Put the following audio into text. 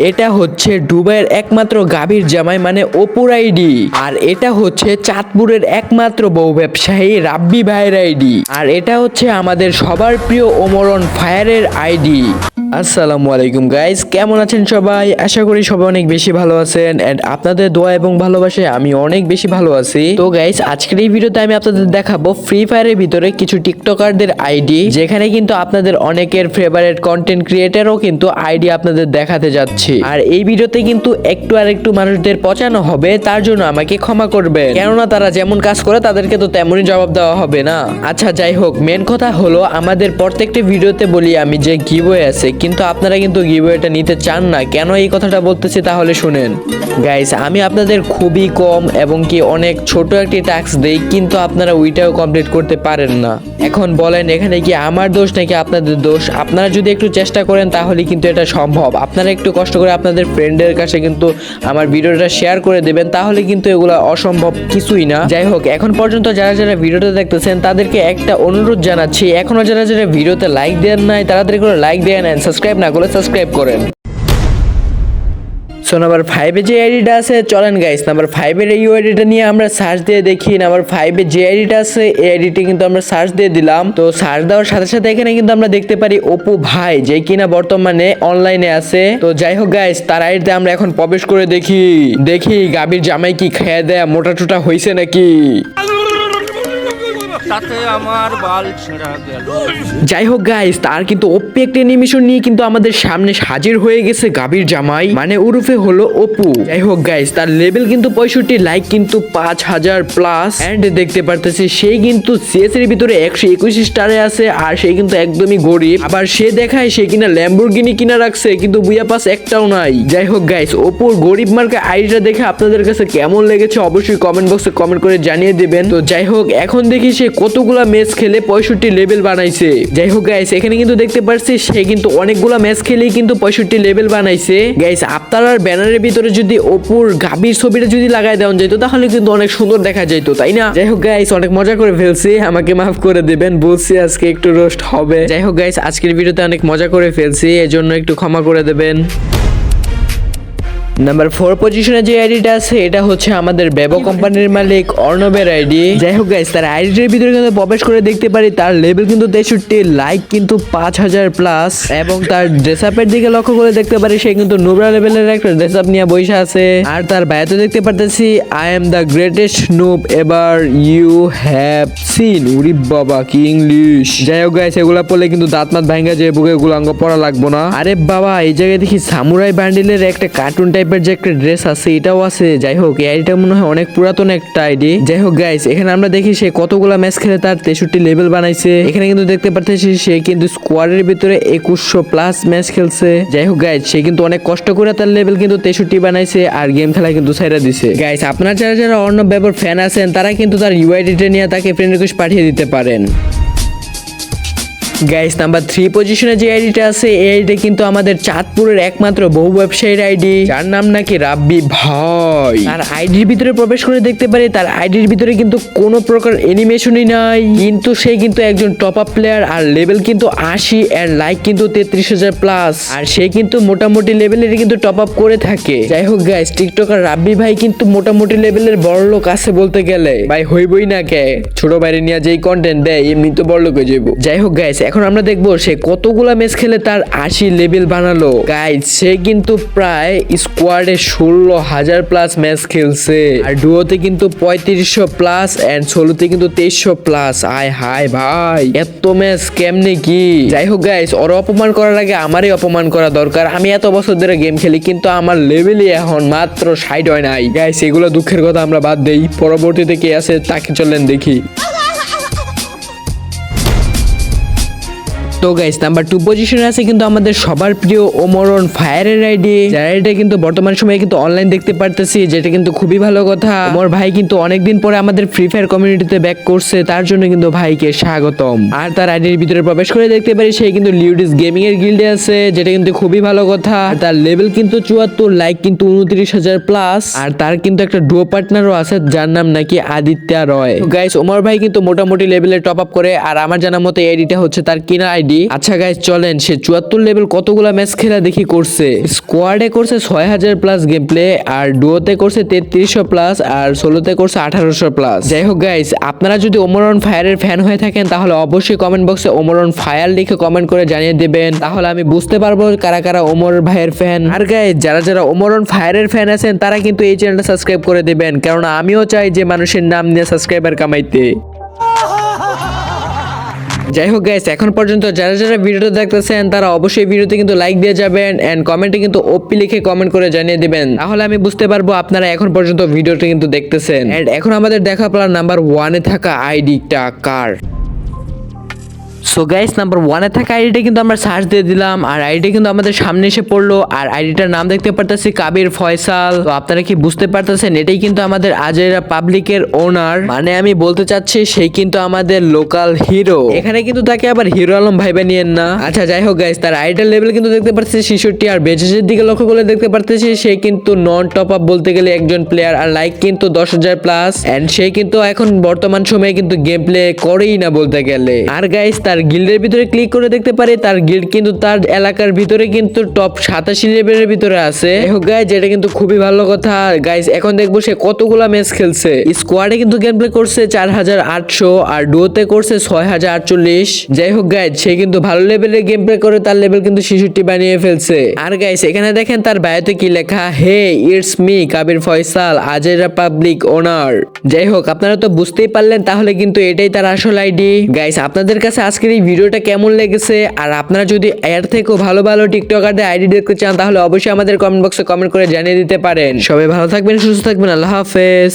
এটা হচ্ছে দুবাইয়ের একমাত্র গাভীর জামাই মানে অপুর আইডি। আর এটা হচ্ছে চাঁদপুরের একমাত্র বউ ব্যবসায়ী রাব্বি ভাইয়ের আইডি। আর এটা হচ্ছে আমাদের সবার প্রিয় ওমরন ফায়ারের আইডি। আসসালামু আলাইকুম গাইস কেমন আছেন সবাই? আশা করি সবাই অনেক বেশি ভালো আছেন। এন্ড আপনাদের দোয়া এবং ভালোবাসায় আমি অনেক বেশি ভালো আছি। তো গাইস আজকের এই ভিডিওতে আমি আপনাদের দেখাবো ফ্রি ফায়ারের ভিতরে কিছু টিকটকারদের আইডি। যেখানে কিন্তু আপনাদের অনেকের ফেভারেট কন্টেন্ট ক্রিয়েটারও কিন্তু আইডি আপনাদের দেখাতে যাচ্ছে। আর এই ভিডিওতে কিন্তু একটু আর একটু মানুষদের পচানো হবে, তার জন্য আমাকে ক্ষমা করবে কেননা তারা যেমন কাজ করে, তাদেরকে তো তেমনই জবাব দেওয়া হবে না। আচ্ছা যাই হোক মেন কথা হলো, আমাদের প্রত্যেকটা ভিডিওতে বলি আমি যে গিভওয়ে আছে, কিন্তু আপনারা কিন্তু গিভওয়েটা নিতে চান না। কেন এই কথাটা বলতেছি তাহলে শুনেন। গাইস আমি আপনাদের খুবই কম এবং কি অনেক ছোট একটি টাস্ক দেই, কিন্তু আপনারা ওইটাও কমপ্লিট করতে পারেন না। এখন বলেন, এখানে কি আমার দোষ নাকি আপনাদের দোষ? আপনারা যদি একটু চেষ্টা করেন, তাহলে কিন্তু এটা সম্ভব। আপনারা একটু কষ্ট করে আপনাদের ফ্রেন্ডের কাছে কিন্তু আমার ভিডিওটা শেয়ার করে দেবেন, তাহলে কিন্তু এগুলো অসম্ভব কিছুই না। যাই হোক, এখন পর্যন্ত যারা যারা ভিডিওটা দেখতেছেন, তাদেরকে একটা অনুরোধ জানাচ্ছি, এখনও যারা যারা ভিডিওতে লাইক দেন নাই, তাড়াতাড়ি করে লাইক দেন এন্ড সাবস্ক্রাইব না করলে সাবস্ক্রাইব করেন। সো নাম্বার ফাইভে যে আইডিটা আছে, চলেন গাইস নাম্বার ফাইভের এই আইডিটা নিয়ে আমরা সার্চ দিয়ে দেখি। নাম্বার ফাইভে যে আইডিটা আছে এই আইডিটা কিন্তু আমরা সার্চ দিয়ে দিলাম। তো সার্চ দেওয়ার সাথে সাথে এখানে কিন্তু আমরা দেখতে পারি অপু ভাই, যে কিনা বর্তমানে অনলাইনে আছে। তো যাই হোক গাইস তার আইডিতে আমরা এখন প্রবেশ করে দেখি। দেখি গাবির জামাই কি খেয়ে দেয়া মোটা টোটা হয়েছে নাকি? তাতে আমার বাল ছেঁড়া গেল। যাই হোক গাইস তার কিন্তু অপ্পি একটা অ্যানিমেশন নিয়ে কিন্তু আমাদের সামনে হাজির হয়ে গেছে গাবির জামাই মানে উরুফে হলো অপু। যাই হোক গাইস তার লেভেল কিন্তু পঁয়ষট্টি লাইক কিন্তু পাঁচ হাজার প্লাস এন্ড দেখতে পারতেছি সেই কিন্তু সিএস এর ভিতরে একশো একুশ স্টারে আছে, আর সে কিন্তু একদমই গরিব। আবার সে দেখায় সে কিনা ল্যাম্বরগিনি কিনা রাখছে, কিন্তু বুয়া পাস একটাও নাই। যাই হোক গাইস অপুর গরিব মার্কা আইডিটা দেখে আপনাদের কাছে কেমন লেগেছে অবশ্যই কমেন্ট বক্সে কমেন্ট করে জানিয়ে দেবেন। তো যাই হোক, এখন দেখি সে কতগুলা ম্যাচ খেলে পঁয়ষট্টি লেভেল বানাইছে। যাই হোক গাইস এখানে কিন্তু দেখতে পাচ্ছি সে কিন্তু অনেকগুলা ম্যাচ খেলেই কিন্তু পঁয়ষট্টি লেভেল বানাইছে। গাইস আপনার ব্যানারের ভিতরে যদি অপুর গাভীর ছবিটা যদি লাগাই দেওয়া যেত তাহলে কিন্তু অনেক সুন্দর দেখা যেত তাই না? যাই হোক গাইস অনেক মজা করে ফেলছি। আমাকে মাফ করে দেবেন, বলছি আজকে একটু রোস্ট হবে। যাই হোক গাইস আজকের ভিডিওতে অনেক মজা করে ফেলছি, এজন্য একটু ক্ষমা করে দেবেন। নাম্বার ফোর পজিশনে যে আইডিটা আছে, এটা হচ্ছে আমাদের বেবো কোম্পানির মালিক অর্ণবের আইডি যাই হোক গাইস তার আইডির ভিতরে কিন্তু প্রবেশ করে দেখতে পারি, তার লেভেল কিন্তু তেষট্টি লাইক কিন্তু পাঁচ হাজার প্লাস এবং তার ড্রেস আপের দিকে লক্ষ্য করে দেখতে পারি, সে কিন্তু নোবরা লেভেলের একটা ড্রেস আপ নিয়ে বসে আছে। আর তার বায়াতে দেখতে পারতেছি I am the greatest noob এবার ইউ হ্যাভ সিন উরি বাবা, কি ইংলিশ যাই হোক গাইস এগুলা পড়লে কিন্তু দাঁত মাত ভাঙ্গা যে বুকে গুলাঙ্গ পড়া লাগবো না। আরে বাবা, এই জায়গায় দেখি সামুরাই ব্যান্ডেলের একটা কার্টুন টাইপের যে একটা ড্রেস আছে, এটাও আছে। যাই হোক, এই আইডিটা মনে হয় অনেক পুরাতন একটা আইডি। যাই হোক গাইস এখানে আমরা দেখি সে কতগুলা ম্যাচ খেলে, তার তেষট্টি লেভেল বানাইছে। এখানে কিন্তু দেখতে পারতেছি সে কিন্তু স্কোয়াডের ভিতরে একুশশো প্লাস ম্যাচ খেলছে। যাই হোক গাইস সে কিন্তু অনেক কষ্ট করে তার লেভেল কিন্তু তেষট্টি বানাইছে আর গেম খেলা কিন্তু ছাইরা দিছে। গাইস আপনার যারা যারা অর্ণব ব্যাপার ফ্যান আছেন, তারা কিন্তু তার ইউআইডিটা নিয়ে তাকে ফ্রেন্ড রিকোয়েস্ট পাঠিয়ে দিতে পারেন। গাইস নাম্বার থ্রি পজিশনে যে আইডিটা আছে, এই আইডিটা কিন্তু আমাদের চাঁদপুরের একমাত্র বহু ব্যবসায়ীর আইডি যার নাম নাকি রাব্বি ভাই। তার আইডির ভিতরে প্রবেশ করে দেখতে পারি, তার আইডির ভিতরে কিন্তু কোনো প্রকার অ্যানিমেশনই নাই। কিন্তু সে কিন্তু একজন টপ আপ প্লেয়ার আর লেভেল কিন্তু আশি আর লাইক কিন্তু তেত্রিশ হাজার প্লাস আর সে কিন্তু মোটামুটি লেভেলের কিন্তু টপ আপ করে থাকে। যাই হোক গাইস টিকটকার রাব্বি ভাই কিন্তু মোটামুটি লেভেলের বড় লোক আছে বলতে গেলে। ভাই হইবই না কে? ছোট বাইরে নিয়ে যেই কন্টেন্ট দেয় এমনি তো বড় লোক হয়ে যাব যাই হোক গাইস এখন আমরা দেখব সে কতগুলা ম্যাচ খেলে তার আশি লেভেল বানালো। গাইস সে কিন্তু প্রায় স্কোয়াডে ষোলো হাজার প্লাস ম্যাচ খেলছে। আর ডুয়োতে কিন্তু পঁয়ত্রিশশো প্লাস এন্ড ষোলোতে কিন্তু তেইশশো প্লাস আয় হায় ভাই, এত ম্যাচ কেমনে কি? যাই হোক গাইস ওর অপমান করার আগে আমারই অপমান করা দরকার। আমি এত বছর ধরে গেম খেলি, কিন্তু আমার লেভেলই এখন মাত্র সাইড হয় নাই। গাইস এগুলো দুঃখের কথা আমরা বাদ দেই। পরবর্তীতে কে আছে তাকে চলেন দেখি। তো গাইস নাম্বার টু পজিশনে আছে কিন্তু আমাদের সবার প্রিয় ওমরন ফায়ারের আইডি যারা এটা কিন্তু বর্তমান সময়ে কিন্তু অনলাইন দেখতে পারতেছি, যেটা কিন্তু খুবই ভালো কথা। ওমর ভাই কিন্তু অনেকদিন পরে আমাদের ফ্রি ফায়ার কমিউনিটিতে ব্যাক করছে, তার জন্য কিন্তু ভাইকে স্বাগতম। আর তার আইডির ভিতরে প্রবেশ করে দেখতে পারি, সে কিন্তু লিউডিস গেমিং এর গিল্ডে আছে, যেটা কিন্তু খুবই ভালো কথা। তার লেভেল কিন্তু চুয়াত্তর লাইক কিন্তু উনত্রিশ হাজার প্লাস আর তার কিন্তু একটা ডুয়ো পার্টনারও আছে, যার নাম নাকি আদিত্য রয়। গাইস ওমর ভাই কিন্তু মোটামুটি লেভেলে টপ আপ করে, আর আমার জানা মতে আইডিটা হচ্ছে তার কিনা আইডি আইডি আচ্ছা গাইজ চলেন, সে চুয়াত্তর লেভেল কতগুলা ম্যাচ খেলা দেখি করছে? স্কোয়াডে করছে ছয় হাজার প্লাস গেম প্লে আর ডুয়োতে করছে তেত্রিশশো প্লাস আর ষোলোতে করছে আঠারোশো প্লাস যাই হোক গাইজ আপনারা যদি ওমরন ফায়ারের ফ্যান হয়ে থাকেন, তাহলে অবশ্যই কমেন্ট বক্সে ওমরন ফায়ার লিখে কমেন্ট করে জানিয়ে দেবেন। তাহলে আমি বুঝতে পারব কারা কারা ওমর ভাইয়ের ফ্যান আর গাইজ যারা যারা ওমরন ফায়ারের ফ্যান আছেন, তারা কিন্তু এই চ্যানেলটা সাবস্ক্রাইব করে দেবেন। কারণ আমিও চাই যে মানুষের নাম নিয়ে সাবস্ক্রাইবার কামাইতে। যাই হোক গাইস এখন পর্যন্ত যারা যারা ভিডিওটা দেখতেছেন, তারা অবশ্যই ভিডিওতে কিন্তু লাইক দিয়ে যাবেন এন্ড কমেন্টে কিন্তু ওপি লিখে কমেন্ট করে জানিয়ে দিবেন। তাহলে আমি বুঝতে পারব আপনারা এখন পর্যন্ত ভিডিওটা কিন্তু দেখতেছেন। এন্ড এখন আমাদের দেখা প্ল্যান নাম্বার ওয়ানে থাকা আইডিটা কার? সো গাইস নাম্বার ওয়ানে থাকা আইডিটা কিন্তু আমরা সার্চ দিয়ে দিলাম, আর আইডিটা কিন্তু আমাদের সামনে এসে পড়ল, আর আইডিটার নাম দেখতে পারতেছি কাবির ফয়সাল। তো আপনারা কি বুঝতে পারতেছেন, এটাই কিন্তু আমাদের আজেরা পাবলিকের ওনার মানে আমি বলতে চাচ্ছি, সেই কিন্তু আমাদের লোকাল হিরো এখানে কিন্তু তাকে আবার হিরো আলম ভাই নিয়েন না। আচ্ছা যাই হোক গাইস তার আইডিটার লেভেল কিন্তু দেখতে পারতেছি ছেষট্টি, আর বেচেসের দিকে লক্ষ্য করলে দেখতে পারতেছি সে কিন্তু নন টপ আপ বলতে গেলে একজন প্লেয়ার আর লাইক কিন্তু দশ হাজার প্লাস এন্ড সে কিন্তু এখন বর্তমান সময়ে কিন্তু গেম প্লে করেই না বলতে গেলে। আর গাইস তার গিল্ডের ভিতরে ক্লিক করে দেখতে পারি, তার গিল্ড কিন্তু তার এলাকার ভিতরে কিন্তু টপ সাতাশি লেভেলের ভিতরে আছে। গাইজ এটা কিন্তু খুবই ভালো কথা। গাইজ এখন দেখব সে কতগুলা ম্যাচ খেলছে। স্কোয়াডে কিন্তু গেম প্লে করছে চার হাজার আটশো আর ডুয়োতে করছে ছয় হাজার আটচল্লিশ। যাই হোক গাইজ সে কিন্তু ভালো লেভেলের গেম প্লে করে, তার লেভেল কিন্তু ছেষট্টি বানিয়ে ফেলছে। আর গাইজ এখানে দেখেন তার বায়োতে কি লেখা? Hey it's me Kabir Faisal আজেরা public owner যাই হোক, আপনারা তো বুঝতেই পারলেন, তাহলে কিন্তু এটাই তার আসল আইডি গাইস আপনাদের কাছে আজকের এই ভিডিওটা কেমন লেগেছে? আর আপনারা যদি এর থেকেও ভালো ভালো টিকটকারদের আইডি দেখতে চান, তাহলে অবশ্যই আমাদের কমেন্ট বক্সে কমেন্ট করে জানিয়ে দিতে পারেন। সবাই ভালো থাকবেন, সুস্থ থাকবেন, আল্লাহ হাফেজ।